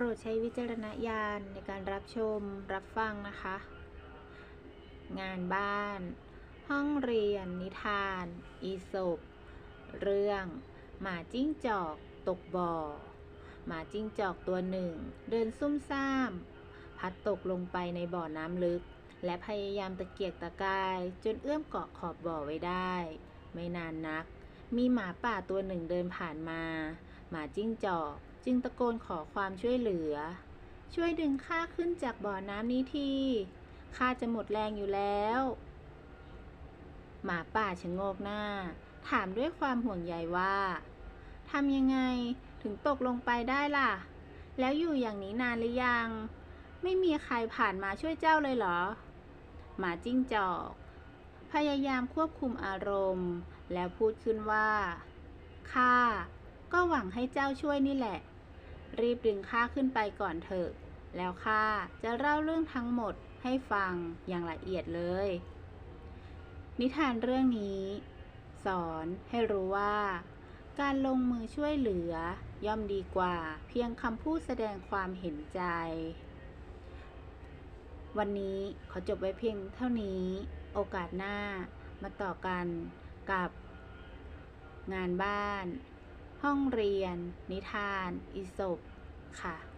รดใช้วิจารณญาณในการรับชมรับฟังนะคะ งานบ้าน ห้องเรียน นิทาน อีสบเรื่อง หมาจิ้งจอกตกบ่อ หมาจิ้งจอกตัวหนึ่ง เดินซุ่มซ่าม พัดตกลงไปในบ่อน้ำลึก และพยายามตะเกียกตะกาย จนเอื้อมเกาะขอบบ่อไว้ได้ ไม่นานนัก มีหมาป่าตัวหนึ่งเดินผ่านมา หมาจิ้งจอก จึงตะโกนขอความช่วยเหลือ ช่วยดึงข้าขึ้นจากบ่อน้ำนี้ทีข้าจะหมดแรงอยู่แล้ว หมาป่าชะโงกหน้า ถามด้วยความห่วงใยว่าทำยังไงถึงตกลงไปได้ล่ะ แล้วอยู่อย่างนี้นานหรือยัง ไม่มีใครผ่านมาช่วยเจ้าเลยเหรอ หมาจิ้งจอก พยายามควบคุมอารมณ์ แล้วพูดขึ้นว่าข้าก็หวังให้เจ้าช่วยนี่แหละ รีบดึงข้าขึ้นไปก่อนเถอะ แล้วข้าจะเล่าเรื่องทั้งหมดให้ฟังอย่างละเอียดเลย นิทานเรื่องนี้ สอนให้รู้ว่า การลงมือช่วยเหลือ ย่อมดีกว่าเพียงคำพูดแสดงความเห็นใจ วันนี้ขอจบไว้เพียงเท่านี้ โอกาสหน้ามาต่อกันกับงานบ้าน ห้องเรียน นิทาน อิศบค่ะ